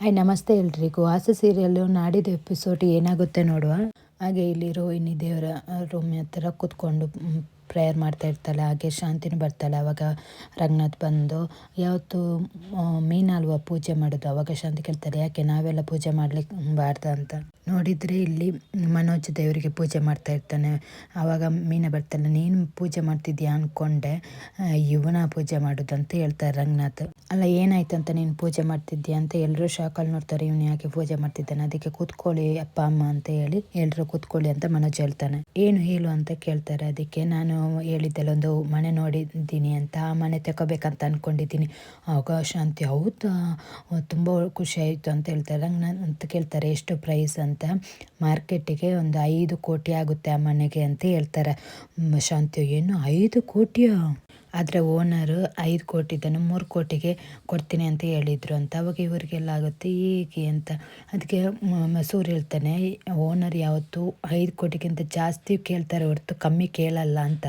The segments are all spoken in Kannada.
ಹಾಯ್ ನಮಸ್ತೆ ಎಲ್ರಿಗೂ. ಆಸೆ ಸೀರಿಯಲ್ಲು ನಾಡಿದ್ದು ಎಪಿಸೋಡ್ ಏನಾಗುತ್ತೆ ನೋಡುವ? ಹಾಗೆ ಇಲ್ಲಿ ರೋಹಿಣಿ ದೇವರ ರೂಮ್ ಹತ್ರ ಕೂತ್ಕೊಂಡು ಪ್ರೇಯರ್ ಮಾಡ್ತಾ ಇರ್ತಾಳೆ, ಹಾಗೆ ಶಾಂತಿನೂ ಬರ್ತಾಳೆ. ಅವಾಗ ರಂಗನಾಥ್ ಬಂದು, ಯಾವತ್ತು ಮೀನಲ್ವ ಪೂಜೆ ಮಾಡೋದು? ಅವಾಗ ಶಾಂತಿ ಕೇಳ್ತಾರೆ ಯಾಕೆ ನಾವೆಲ್ಲ ಪೂಜೆ ಮಾಡ್ಲಿಕ್ಕೆ ಬಾರ್ದ ಅಂತ? ನೋಡಿದರೆ ಇಲ್ಲಿ ಮನೋಜ್ ದೇವರಿಗೆ ಪೂಜೆ ಮಾಡ್ತಾ ಇರ್ತಾನೆ. ಆವಾಗ ಮೀನ ಬರ್ತಾನೆ, ನೀನು ಪೂಜೆ ಮಾಡ್ತಿದ್ಯಾ? ಅಂದ್ಕೊಂಡೆ ಇವನ ಪೂಜೆ ಮಾಡೋದು ಅಂತ ಹೇಳ್ತಾರೆ ರಂಗನಾಥ್. ಅಲ್ಲ, ಏನಾಯ್ತು ಅಂತ ನೀನು ಪೂಜೆ ಮಾಡ್ತಿದ್ಯಾ? ಅಂತ ಎಲ್ಲರೂ ಶಾಕಲ್ಲಿ ನೋಡ್ತಾರೆ, ಇವನು ಯಾಕೆ ಪೂಜೆ ಮಾಡ್ತಿದ್ದಾನೆ? ಅದಕ್ಕೆ ಕೂತ್ಕೊಳ್ಳಿ ಅಪ್ಪ, ಅಮ್ಮ ಅಂತ ಹೇಳಿ ಎಲ್ಲರೂ ಕೂತ್ಕೊಳ್ಳಿ ಅಂತ ಮನೋಜ್ ಹೇಳ್ತಾನೆ. ಏನು ಹೇಳು? ಅಂತ ಕೇಳ್ತಾರೆ. ಅದಕ್ಕೆ, ನಾನು ಹೇಳಿದ್ದೆಲ್ಲ ಒಂದು ಮನೆ ನೋಡಿದ್ದೀನಿ ಅಂತ ಆ ಮನೆ ತಗೋಬೇಕಂತ ಅಂದ್ಕೊಂಡಿದ್ದೀನಿ ಆಗ ಶಾಂತಿ, ಹೌದು? ತುಂಬ ಖುಷಿ ಆಯಿತು ಅಂತ ಹೇಳ್ತಾರೆ. ನಾನು, ಅಂತ ಕೇಳ್ತಾರೆ, ಎಷ್ಟು ಪ್ರೈಸ್ ಅಂತ? ಮಾರ್ಕೆಟಿಗೆ ಒಂದು ಐದು ಕೋಟಿ ಆಗುತ್ತೆ ಆ ಮನೆಗೆ ಅಂತ ಹೇಳ್ತಾರೆ. ಶಾಂತಿ, ಏನು ಐದು ಕೋಟಿಯಾ? ಆದರೆ ಓನರು ಐದು ಕೋಟಿದನ್ನು ಮೂರು ಕೋಟಿಗೆ ಕೊಡ್ತೀನಿ ಅಂತ ಹೇಳಿದರು ಅಂತ. ಅವಾಗ ಇವರಿಗೆಲ್ಲ ಆಗುತ್ತೆ, ಹೇಗೆ ಅಂತ. ಅದಕ್ಕೆ ಮಸೂರು ಹೇಳ್ತಾನೆ ಓನರ್ ಯಾವತ್ತು ಐದು ಕೋಟಿಗಿಂತ ಜಾಸ್ತಿ ಕೇಳ್ತಾರೆ ಹೊರತು ಕಮ್ಮಿ ಕೇಳಲ್ಲ ಅಂತ.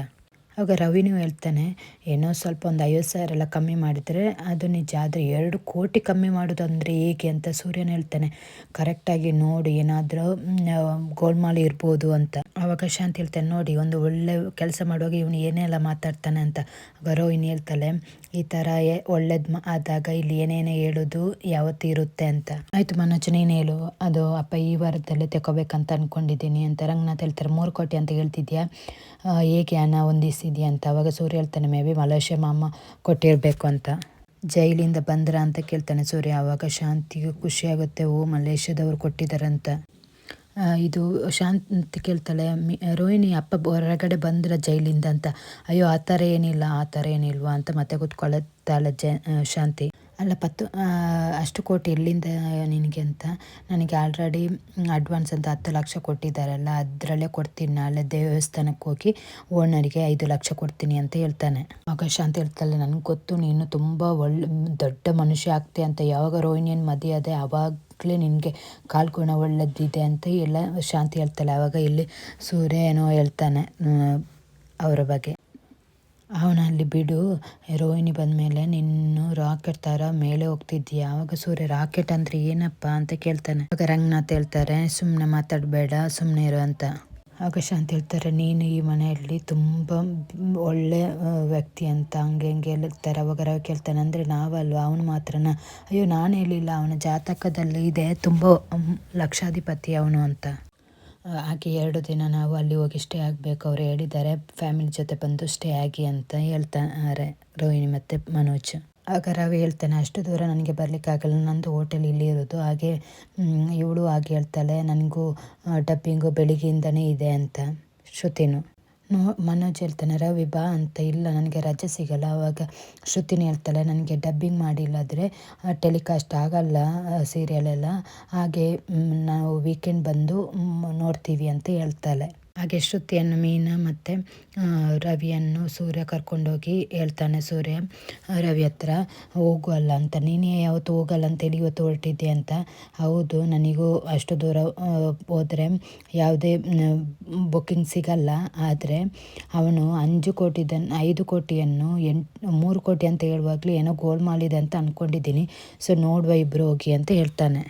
ಆವಾಗ ರವಿನೂ ಹೇಳ್ತಾನೆ, ಏನೋ ಸ್ವಲ್ಪ ಒಂದು ಐವತ್ತು ಸಾವಿರ ಎಲ್ಲ ಕಮ್ಮಿ ಮಾಡಿದರೆ ಅದು ನಿಜ, ಆದರೆ ಎರಡು ಕೋಟಿ ಕಮ್ಮಿ ಮಾಡೋದು ಅಂದರೆ ಹೇಗೆ? ಅಂತ ಸೂರ್ಯನ ಹೇಳ್ತಾನೆ ಕರೆಕ್ಟಾಗಿ ನೋಡಿ ಏನಾದರೂ ಗೋಲ್ಮಾಲ್ ಇರ್ಬೋದು ಅಂತ. ಆವಾಗ ಶಾಂತಿ ಹೇಳ್ತಾನೆ. ನೋಡಿ, ಒಂದು ಒಳ್ಳೆ ಕೆಲಸ ಮಾಡುವಾಗ ಇವನು ಏನೆಲ್ಲ ಮಾತಾಡ್ತಾನೆ ಅಂತ ಇನ್ನು ಹೇಳ್ತಾಳೆ, ಈ ಥರ ಒಳ್ಳೇದು ಆದಾಗ ಇಲ್ಲಿ ಏನೇನೇ ಹೇಳೋದು ಯಾವತ್ತು ಇರುತ್ತೆ ಅಂತ. ಆಯಿತು ಮನೋಜ್, ನೀನು ಹೇಳು. ಅದು ಅಪ್ಪ ಈ ವಾರದಲ್ಲೇ ತಗೋಬೇಕಂತ ಅಂದ್ಕೊಂಡಿದ್ದೀನಿ ಅಂತ ರಂಗನಾಥ್ ಹೇಳ್ತಾರೆ. ಮೂರು ಕೋಟಿ ಅಂತ ಹೇಳ್ತಿದ್ಯಾ? ಹೇಗೆ ಹಣ ಹೊಂದಿಸಿದ್ಯಾ ಅಂತ. ಅವಾಗ ಸೂರ್ಯ ಹೇಳ್ತಾನೆ, ಮೇ ಬಿ ಮಲೇಷ್ಯಾ ಮಾಮ ಕೊಟ್ಟಿರಬೇಕು ಅಂತ. ಜೈಲಿಂದ ಬಂದ್ರ ಅಂತ ಕೇಳ್ತಾನೆ ಸೂರ್ಯ. ಆವಾಗ ಶಾಂತಿಗೆ ಖುಷಿ ಆಗುತ್ತೆ. ಓ, ಮಲೇಷ್ಯಾದವ್ರು ಕೊಟ್ಟಿದ್ದಾರಂತ ಇದು ಶಾಂತಿ ಕೇಳ್ತಾಳೆ, ಮಿ, ರೋಹಿಣಿ ಅಪ್ಪ ಹೊರಗಡೆ ಬಂದ್ರೆ ಜೈಲಿಂದ ಅಂತ. ಅಯ್ಯೋ, ಆ ಥರ ಏನಿಲ್ಲ, ಆ ಥರ ಏನಿಲ್ವಾ ಅಂತ ಮತ್ತೆ ಕೂತ್ಕೊಳ್ಳುತ್ತಾಳೆ ಜ ಶಾಂತಿ. ಅಲ್ಲ, ಪತ್ತು ಅಷ್ಟು ಕೋಟಿ ಎಲ್ಲಿಂದ ನಿನಗೆ ಅಂತ? ನನಗೆ ಆಲ್ರೆಡಿ ಅಡ್ವಾನ್ಸ್ ಅಂತ ಹತ್ತು ಲಕ್ಷ ಕೊಟ್ಟಿದ್ದಾರಲ್ಲ, ಅದರಲ್ಲೇ ಕೊಡ್ತೀನಿ. ನಾಳೆ ದೇವಸ್ಥಾನಕ್ಕೆ ಹೋಗಿ ಓನರಿಗೆ ಐದು ಲಕ್ಷ ಕೊಡ್ತೀನಿ ಅಂತ ಹೇಳ್ತಾನೆ. ಆಗ ಶಾಂತಿ ಹೇಳ್ತಾಳೆ, ನನಗೆ ಗೊತ್ತು, ನೀನು ತುಂಬ ಒಳ್ಳೆ, ದೊಡ್ಡ ಮನುಷ್ಯ ಆಗ್ತೆ ಅಂತ. ಯಾವಾಗ ರೋಹಿಣಿಯನ್ನು ಮದುವೆ ಅದೇ ಅವಾಗಲೇ ನಿನಗೆ ಕಾಲ್ಗುಣ ಒಳ್ಳೆದಿದೆ ಅಂತ ಎಲ್ಲ ಶಾಂತಿ ಹೇಳ್ತಾಳೆ. ಆವಾಗ ಇಲ್ಲಿ ಸೂರ್ಯ ಏನೋ ಹೇಳ್ತಾನೆ ಅವರ ಬಗ್ಗೆ. ಅವನಲ್ಲಿ ಬಿಡು, ರೋಹಿಣಿ ಬಂದಮೇಲೆ ನಿನ್ನ ರಾಕೆಟ್ ಥರ ಮೇಲೆ ಹೋಗ್ತಿದ್ದೀಯ ಆವಾಗ ಸೂರ್ಯ, ರಾಕೆಟ್ ಅಂದರೆ ಏನಪ್ಪ? ಅಂತ ಕೇಳ್ತಾನೆ. ಆವಾಗ ರಂಗನಾಥ್ ಹೇಳ್ತಾರೆ ಸುಮ್ಮನೆ ಮಾತಾಡಬೇಡ ಸುಮ್ಮನೆ ಇರು ಅಂತ. ಆಗ ಅಂತ ಹೇಳ್ತಾರೆ, ನೀನು ಈ ಮನೆಯಲ್ಲಿ ತುಂಬ ಒಳ್ಳೆ ವ್ಯಕ್ತಿ ಅಂತ ಹಂಗೆ ಹಂಗೆ ಹೇಳ್ತಾರೆ, ಅವಾಗ ರವಿ ಕೇಳ್ತಾನೆ, ಅಂದರೆ ನಾವಲ್ವ? ಅವನು ಮಾತ್ರನ? ಅಯ್ಯೋ, ನಾನು ಹೇಳಿಲ್ಲ, ಅವನ ಜಾತಕದಲ್ಲಿ ಇದೆ, ತುಂಬ ಲಕ್ಷಾಧಿಪತಿ ಅವನು ಅಂತ. ಹಾಗೆ ಎರಡು ದಿನ ನಾವು ಅಲ್ಲಿ ಹೋಗಿ ಸ್ಟೇ ಆಗಬೇಕು, ಅವರು ಹೇಳಿದ್ದಾರೆ, ಫ್ಯಾಮಿಲಿ ಜೊತೆ ಬಂದು ಸ್ಟೇ ಆಗಿ ಅಂತ ಹೇಳ್ತಾರೆ, ರೋಹಿಣಿ ಮತ್ತು ಮನೋಜ್. ಆಗ ರವಿ ಹೇಳ್ತಾನೆ, ಅಷ್ಟು ದೂರ ನನಗೆ ಬರಲಿಕ್ಕಾಗಲ್ಲ ನಂದು ಹೋಟೆಲ್ ಇಲ್ಲಿ ಇರೋದು. ಹಾಗೆ ಇವಳು ಹಾಗೆ ಹೇಳ್ತಾಳೆ, ನನಗೂ ಡಬ್ಬಿಂಗು ಬೆಳಿಗ್ಗೆಯಿಂದನೇ ಇದೆ ಅಂತ. ಶ್ರುತಿನು. ನೋ, ಮನೋಜ್ ಹೇಳ್ತಾನೆ, ರವಿ ಬಾ ಅಂತ. ಇಲ್ಲ, ನನಗೆ ರಜೆ ಸಿಗಲ್ಲ. ಆವಾಗ ಶ್ರುತಿನ ಹೇಳ್ತಾಳೆ, ನನಗೆ ಡಬ್ಬಿಂಗ್ ಮಾಡಿಲ್ಲಾದರೆ ಟೆಲಿಕಾಸ್ಟ್ ಆಗಲ್ಲ ಸೀರಿಯಲೆಲ್ಲ ಹಾಗೆ ನಾವು ವೀಕೆಂಡ್ ಬಂದು ನೋಡ್ತೀವಿ ಅಂತ ಹೇಳ್ತಾಳೆ. ಹಾಗೆ ಶ್ರುತಿಯನ್ನು, ಮೀನಾ ಮತ್ತು ರವಿಯನ್ನು ಸೂರ್ಯ ಕರ್ಕೊಂಡೋಗಿ ಹೇಳ್ತಾನೆ, ಸೂರ್ಯ, ರವಿ ಹತ್ರ ಹೋಗುವಲ್ಲ ಅಂತ. ನೀನೇ ಯಾವತ್ತು ಹೋಗಲ್ಲ ಅಂತೇಳಿ ಇವತ್ತು ಹೊರಟಿದ್ದೆ ಅಂತ? ಹೌದು, ನನಗೂ ಅಷ್ಟು ದೂರ ಹೋದರೆ ಯಾವುದೇ ಬುಕ್ಕಿಂಗ್ ಸಿಗಲ್ಲ. ಆದರೆ ಅವನು ಅಂಜು ಕೋಟಿದನ್ನು ಐದು ಕೋಟಿಯನ್ನು ಎಂಟು, ಮೂರು ಕೋಟಿ ಅಂತ ಹೇಳುವಾಗಲೂ ಏನೋ ಗೋಲ್ ಮಾಡಿದೆ ಅಂತ ಅಂದ್ಕೊಂಡಿದ್ದೀನಿ ಸೊ ನೋಡುವ ಇಬ್ಬರು ಹೋಗಿ ಅಂತ ಹೇಳ್ತಾನೆ.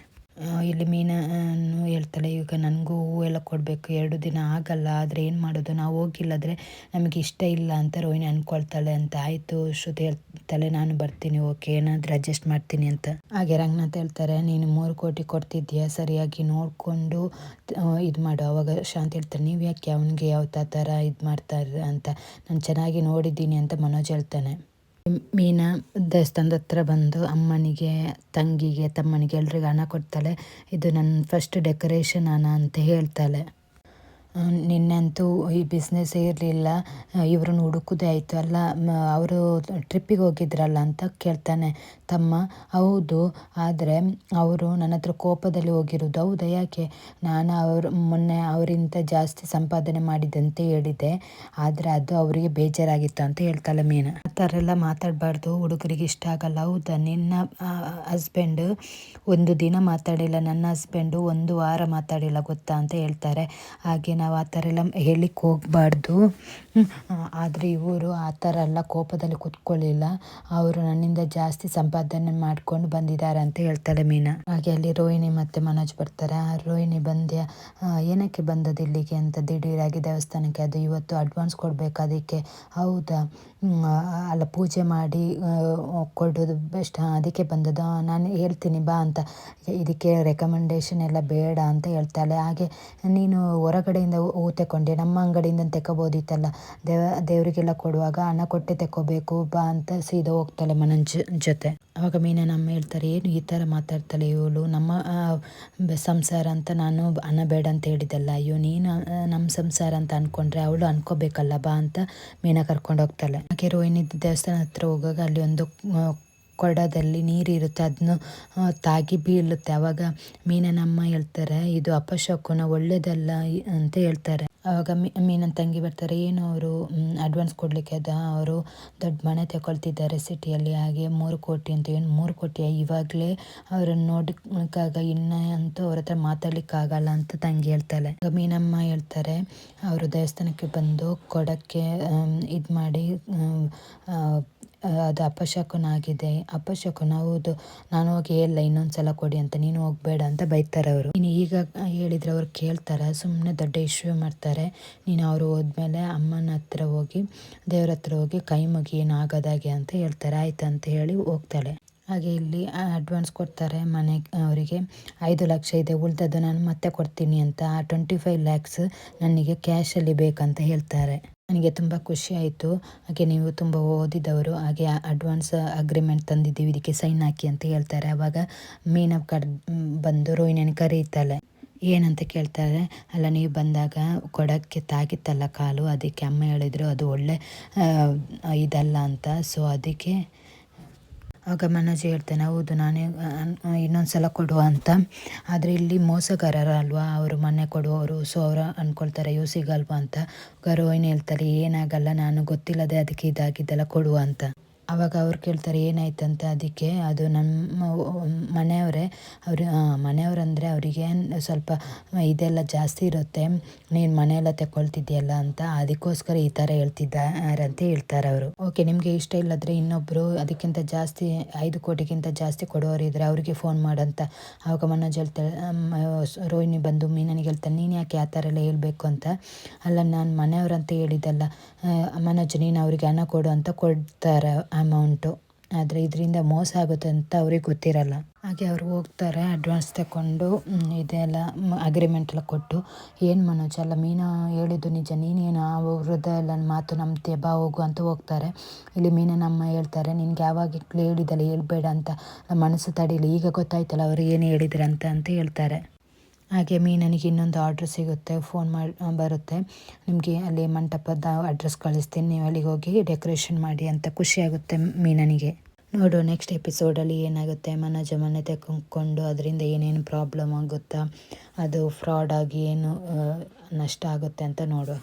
ಇಲ್ಲಿ ಮೀನನ್ನು ಹೇಳ್ತಾಳೆ ಈಗ ನನಗೂ ಹೂವೆಲ್ಲ ಕೊಡಬೇಕು, ಎರಡು ದಿನ ಆಗಲ್ಲ, ಆದರೆ ಏನು ಮಾಡೋದು? ನಾವು ಹೋಗಿಲ್ಲದ್ರೆ ನಮಗೆ ಇಷ್ಟ ಇಲ್ಲ ಅಂತ ರೋಹಿಣಿ ಅಂದ್ಕೊಳ್ತಾಳೆ ಅಂತ ಆಯಿತು. ಶ್ರುತಿ ಹೇಳ್ತಾಳೆ, ನಾನು ಬರ್ತೀನಿ, ಓಕೆ, ಏನಾದರೂ ಅಡ್ಜಸ್ಟ್ ಮಾಡ್ತೀನಿ ಅಂತ. ಹಾಗೆ ರಂಗನಾಥ್ ಹೇಳ್ತಾರೆ, ನೀನು ಮೂರು ಕೋಟಿ ಕೊಡ್ತಿದ್ದೀಯ? ಸರಿಯಾಗಿ ನೋಡಿಕೊಂಡು ಇದು ಮಾಡು. ಅವಾಗ ಶಾಂತಿ ಹೇಳ್ತಾರೆ ನೀವು ಯಾಕೆ ಅವನಿಗೆ ಯಾವ ಥರ ಇದು ಮಾಡ್ತಾರೆ ಅಂತ? ನಾನು ಚೆನ್ನಾಗಿ ನೋಡಿದ್ದೀನಿ ಅಂತ ಮನೋಜ್ ಹೇಳ್ತಾನೆ. ಮೀನಾ ದೇವಸ್ಥಾನದ ಹತ್ರ ಬಂದು ಅಮ್ಮನಿಗೆ, ತಂಗಿಗೆ, ತಮ್ಮನಿಗೆ ಎಲ್ರಿಗೂ ಹಣ ಕೊಡ್ತಾಳೆ. ಇದು ನನ್ನ ಫಸ್ಟ್ ಡೆಕೋರೇಷನ್ ಹಣ ಅಂತ ಹೇಳ್ತಾಳೆ. ನಿನ್ನೆಂತೂ ಈ ಬಿಸ್ನೆಸ್ ಇರಲಿಲ್ಲ ಇವ್ರನ್ನ ಹುಡುಕೋದೇ ಆಯಿತು ಅಲ್ಲ ಅವರು ಟ್ರಿಪ್ಪಿಗೆ ಹೋಗಿದ್ರಲ್ಲ ಅಂತ ಕೇಳ್ತಾನೆ ತಮ್ಮ. ಹೌದು, ಆದರೆ ಅವರು ನನ್ನ ಹತ್ರ ಕೋಪದಲ್ಲಿ ಹೋಗಿರೋದು. ಹೌದಾ, ಯಾಕೆ? ನಾನು ಅವರು, ಮೊನ್ನೆ ಅವರಿಂತ ಜಾಸ್ತಿ ಸಂಪಾದನೆ ಮಾಡಿದಂತೆ ಹೇಳಿದೆ. ಆದರೆ ಅದು ಅವರಿಗೆ ಬೇಜಾರಾಗಿತ್ತು ಅಂತ ಹೇಳ್ತಾಳೆ ಮೀನು. ಆ ಥರ ಎಲ್ಲ ಮಾತಾಡಬಾರ್ದು, ಹುಡುಗರಿಗೆ ಇಷ್ಟ ಆಗಲ್ಲ. ಹೌದಾ, ನಿನ್ನ ಹಸ್ಬೆಂಡು ಒಂದು ದಿನ ಮಾತಾಡಿಲ್ಲ, ನನ್ನ ಹಸ್ಬೆಂಡು ಒಂದು ವಾರ ಮಾತಾಡಿಲ್ಲ, ಗೊತ್ತಾ ಅಂತ ಹೇಳ್ತಾರೆ. ಹಾಗೆ ನಾವು ಆ ಥರ ಎಲ್ಲ ಹೇಳಲಿಕ್ಕೆ ಹೋಗಬಾರ್ದು. ಆದರೆ ಇವರು ಆ ಥರ ಎಲ್ಲ ಕೋಪದಲ್ಲಿ ಕೂತ್ಕೊಳ್ಳಿಲ್ಲ. ಅವರು ನನ್ನಿಂದ ಜಾಸ್ತಿ ಸಂಪಾದನೆ ಮಾಡಿಕೊಂಡು ಬಂದಿದ್ದಾರೆ ಅಂತ ಹೇಳ್ತಾಳೆ ಮೀನಾ. ಹಾಗೆ ಅಲ್ಲಿ ರೋಹಿಣಿ ಮತ್ತು ಮನೋಜ್ ಬರ್ತಾರೆ. ಆ ರೋಹಿಣಿ ಬಂದ್ಯ ಏನಕ್ಕೆ ಬಂದದ್ದು ಇಲ್ಲಿಗೆ ಅಂತ ದಿಢೀರಾಗಿ ದೇವಸ್ಥಾನಕ್ಕೆ ಅದು ಇವತ್ತು ಅಡ್ವಾನ್ಸ್ ಕೊಡಬೇಕು ಅದಕ್ಕೆ. ಹೌದಾ? ಅಲ್ಲ ಪೂಜೆ ಮಾಡಿ ಕೊಡೋದು ಬೆಸ್ಟ್ ಅದಕ್ಕೆ ಬಂದದ್ದು. ನಾನು ಹೇಳ್ತೀನಿ, ಬಾ ಅಂತ. ಇದಕ್ಕೆ ರೆಕಮೆಂಡೇಶನ್ ಎಲ್ಲ ಬೇಡ ಅಂತ ಹೇಳ್ತಾಳೆ. ಹಾಗೆ ನೀನು ಹೊರಗಡೆಯಿಂದ ಹೂ ತಗೊಂಡೆ ನಮ್ಮ ಅಂಗಡಿಯಿಂದ ತಗೋಬೋದಿತ್ತಲ್ಲ ದೇವ, ದೇವರಿಗೆಲ್ಲ ಕೊಡುವಾಗ ಹಣ ಕೊಟ್ಟೆ ತಗೋಬೇಕು ಬಾ ಅಂತ ಸೀದಾ ಹೋಗ್ತಾಳೆ ಮನೋಜ್ ಜೊತೆ. ಅವಾಗ ಮೀನನಮ್ಮ ಹೇಳ್ತಾರೆ, ಏನು ಈ ಥರ ಮಾತಾಡ್ತಾಳೆ ಇವಳು? ನಮ್ಮ ಸಂಸಾರ ಅಂತ ನಾನು ಹಣ ಬೇಡ ಅಂತ ಹೇಳಿದ್ದಲ್ಲ. ಅಯ್ಯೋ, ನೀನು ನಮ್ಮ ಸಂಸಾರ ಅಂತ ಅನ್ಕೊಂಡ್ರೆ ಅವಳು ಅನ್ಕೋಬೇಕಲ್ಲ, ಬಾ ಅಂತ ಮೀನ ಕರ್ಕೊಂಡು ಹೋಗ್ತಾಳೆ. ಹಾಗೆ ರೋಹಿಣಿ ದೇವಸ್ಥಾನ ಹತ್ರ ಹೋಗುವಾಗ ಅಲ್ಲಿ ಒಂದು ಕೊಡದಲ್ಲಿ ನೀರಿರುತ್ತೆ ಅದನ್ನ ತಾಗಿ ಬೀಳುತ್ತೆ. ಆವಾಗ ಮೀನನಮ್ಮ ಹೇಳ್ತಾರೆ, ಇದು ಅಪಶಕುನ ಒಳ್ಳೇದಲ್ಲ ಅಂತ ಹೇಳ್ತಾರೆ. ಆವಾಗ ಮೀ, ಮೀನನ ತಂಗಿ ಬರ್ತಾರೆ, ಏನು ಅವರು ಅಡ್ವಾನ್ಸ್ ಕೊಡಲಿಕ್ಕೆ ಅದ? ಅವರು ದೊಡ್ಡ ಮನೆ ತಗೊಳ್ತಿದ್ದಾರೆ ಸಿಟಿಯಲ್ಲಿ, ಹಾಗೆ ಮೂರು ಕೋಟಿ ಅಂತ ಏನು ಮೂರು ಕೋಟಿ ಇವಾಗಲೇ ಅವ್ರನ್ನ ನೋಡಕ್ಕಾಗ ಇನ್ನ ಅಂತೂ ಅವ್ರ ಹತ್ರ ಮಾತಾಡ್ಲಿಕ್ಕಾಗಲ್ಲ ಅಂತ ತಂಗಿ ಹೇಳ್ತಾಳೆ. ಮೀನಮ್ಮ ಹೇಳ್ತಾರೆ, ಅವರು ದೇವಸ್ಥಾನಕ್ಕೆ ಬಂದು ಕೊಡಕ್ಕೆ ಇದು ಮಾಡಿ ಅದು ಅಪಶಕುನ ಆಗಿದೆ ಅಪಶಕುನ ಹೌದು. ನಾನು ಹೋಗಿ ಹೇಳ, ಇನ್ನೊಂದು ಸಲ ಕೊಡಿ ಅಂತ. ನೀನು ಹೋಗ್ಬೇಡ ಅಂತ ಬೈತಾರೆ ಅವರು. ನೀನು ಈಗ ಹೇಳಿದ್ರೆ ಅವ್ರು ಕೇಳ್ತಾರೆ. ಸುಮ್ಮನೆ ದೊಡ್ಡ ಇಶ್ಯೂ ಮಾಡ್ತಾರೆ. ನೀನು ಅವರು ಹೋದ್ಮೇಲೆ ಅಮ್ಮನ ಹತ್ರ ಹೋಗಿ, ದೇವ್ರ ಹತ್ರ ಹೋಗಿ ಕೈ ಮುಗಿ ಏನು ಆಗೋದಾಗೆ ಅಂತ ಹೇಳ್ತಾರೆ. ಆಯ್ತು ಅಂತ ಹೇಳಿ ಹೋಗ್ತಾಳೆ. ಹಾಗೆ ಇಲ್ಲಿ ಅಡ್ವಾನ್ಸ್ ಕೊಡ್ತಾರೆ ಮನೆ, ಅವರಿಗೆ. ಐದು ಲಕ್ಷ ಇದೆ, ಉಳಿದದ್ದು ನಾನು ಮತ್ತೆ ಕೊಡ್ತೀನಿ ಅಂತ. ಆ ಟ್ವೆಂಟಿ ಫೈವ್ ಲ್ಯಾಕ್ಸ್ ನನಗೆ ಕ್ಯಾಶಲ್ಲಿ ಬೇಕಂತ ಹೇಳ್ತಾರೆ. ನನಗೆ ತುಂಬ ಖುಷಿ ಆಯಿತು. ಹಾಗೆ ನೀವು ತುಂಬ ಓದಿದವರು, ಹಾಗೆ ಅಡ್ವಾನ್ಸ್ ಅಗ್ರಿಮೆಂಟ್ ತಂದಿದ್ದೀವಿ, ಇದಕ್ಕೆ ಸೈನ್ ಹಾಕಿ ಅಂತ ಹೇಳ್ತಾರೆ. ಆವಾಗ ಮೀನ ಕಡ್, ಬಂದು ರೋಹಿಣಿಯನ್ನು ಕರೀತಾಳೆ. ಏನಂತ ಕೇಳ್ತಾರೆ, ಅಲ್ಲ, ನೀವು ಬಂದಾಗ ಕೊಡಕ್ಕೆ ತಾಗಿತ್ತಲ್ಲ ಕಾಲು? ಅದಕ್ಕೆ ಅಮ್ಮ ಹೇಳಿದರು, ಅದು ಒಳ್ಳೆ ಇದಲ್ಲ ಅಂತ. ಸೊ ಅದಕ್ಕೆ ಆಗ ಮನೋಜ್ ಹೇಳ್ತಾನೆ, ಹೌದು, ನಾನೇ ಇನ್ನೊಂದು ಸಲ ಕೊಡುವ ಅಂತ. ಆದರೆ ಇಲ್ಲಿ ಮೋಸಗಾರರ ಅಲ್ವಾ? ಅವರು ಮನೆ ಕೊಡುವವರು, ಸೊ ಅವರು ಅಂದ್ಕೊಳ್ತಾರೆ ಇವು ಸಿಗಲ್ವಾ ಅಂತ. ಗರೋಯಿನ್ ಹೇಳ್ತಾರೆ, ಏನಾಗಲ್ಲ, ನಾನು ಗೊತ್ತಿಲ್ಲದೆ ಅದಕ್ಕೆ ಇದಾಗಿದ್ದೆಲ್ಲ ಕೊಡುವ ಅಂತ. ಆವಾಗ ಅವ್ರು ಕೇಳ್ತಾರೆ, ಏನಾಯ್ತಂತ ಅದಕ್ಕೆ? ಅದು ನಮ್ಮ ಮನೆಯವರೇ, ಅವರು ಮನೆಯವರಂದರೆ ಅವರಿಗೆ ಸ್ವಲ್ಪ ಇದೆಲ್ಲ ಜಾಸ್ತಿ ಇರುತ್ತೆ, ನೀನು ಮನೆಯೆಲ್ಲ ತಗೊಳ್ತಿದ್ಯಲ್ಲ ಅಂತ ಅದಕ್ಕೋಸ್ಕರ ಈ ಥರ ಹೇಳ್ತಿದ್ದಾರಂತ ಹೇಳ್ತಾರೆ ಅವರು. ಓಕೆ, ನಿಮಗೆ ಇಷ್ಟ ಇಲ್ಲದ್ರೆ ಇನ್ನೊಬ್ಬರು ಅದಕ್ಕಿಂತ ಜಾಸ್ತಿ, ಐದು ಕೋಟಿಗಿಂತ ಜಾಸ್ತಿ ಕೊಡೋರು ಇದ್ದರೆ ಅವರಿಗೆ ಫೋನ್ ಮಾಡಂತ ಆವಾಗ ಮನೋಜ್ ಹೇಳ್ತಾರೆ ಸ- ರೋಹಿಣಿ ಬಂದು ಮೀನನಿಗೆ ಹೇಳ್ತಾನೆ ನೀನು ಯಾಕೆ ಆ ಥರ ಎಲ್ಲ ಹೇಳಬೇಕು ಅಂತ? ಅಲ್ಲ, ನಾನು ಮನೆಯವ್ರಂತ ಹೇಳಿದ್ದಲ್ಲ ಮನೋಜ್ ನೀನು ಅವರಿಗೆ ಹಣ ಕೊಡು ಅಂತ ಕೊಡ್ತಾರೆ ಅಮೌಂಟು ಆದರೆ ಇದರಿಂದ ಮೋಸ ಆಗುತ್ತೆ ಅಂತ ಅವ್ರಿಗೆ ಗೊತ್ತಿರಲ್ಲ. ಹಾಗೆ ಅವ್ರು ಹೋಗ್ತಾರೆ ಅಡ್ವಾನ್ಸ್ ತಗೊಂಡು ಇದೆಲ್ಲ ಅಗ್ರಿಮೆಂಟ್ ಎಲ್ಲ ಕೊಟ್ಟು, ಏನು ಮನೋಜ್, ಅಲ್ಲ ಮೀನು ಹೇಳಿದ್ದು ನಿಜ, ನೀನೇನು? ಅವ್ರದ್ದು ಎಲ್ಲ ಮಾತು ನಂಬ್ತೀಯ, ಬಾ ಹೋಗು ಅಂತ ಹೋಗ್ತಾರೆ. ಇಲ್ಲಿ ಮೀನನಮ್ಮ ಹೇಳ್ತಾರೆ, ನಿನ್ಗೆ ಯಾವಾಗ ಹೇಳಿದಲ್ಲ ಹೇಳ್ಬೇಡ ಅಂತ ಮನಸ್ಸು ತಡೀಲಿ, ಈಗ ಗೊತ್ತಾಯ್ತಲ್ಲ ಅವ್ರು ಏನು ಹೇಳಿದ್ರಂತ ಅಂತ ಹೇಳ್ತಾರೆ. ಹಾಗೆ ಮೀನನಿಗೆ ಇನ್ನೊಂದು ಆರ್ಡ್ರ್ ಸಿಗುತ್ತೆ ಫೋನ್ ಮಾಡಿ ಬರುತ್ತೆ. ನಿಮಗೆ ಅಲ್ಲಿ ಮಂಟಪದ ಅಡ್ರೆಸ್ ಕಳಿಸ್ತೀನಿ, ನೀವು ಅಲ್ಲಿಗೆ ಹೋಗಿ ಡೆಕೋರೇಷನ್ ಮಾಡಿ ಅಂತ ಖುಷಿಯಾಗುತ್ತೆ ಮೀನನಿಗೆ. ನೋಡು ನೆಕ್ಸ್ಟ್ ಎಪಿಸೋಡಲ್ಲಿ ಏನಾಗುತ್ತೆ? ಮನ ಜಮಾನೆ ತೆಗೆದುಕೊಂಡು ಅದರಿಂದ ಏನೇನು ಪ್ರಾಬ್ಲಮ್ ಆಗುತ್ತಾ? ಅದು ಫ್ರಾಡ್ ಆಗಿ ಏನು ನಷ್ಟ ಆಗುತ್ತೆ ಅಂತ ನೋಡುವ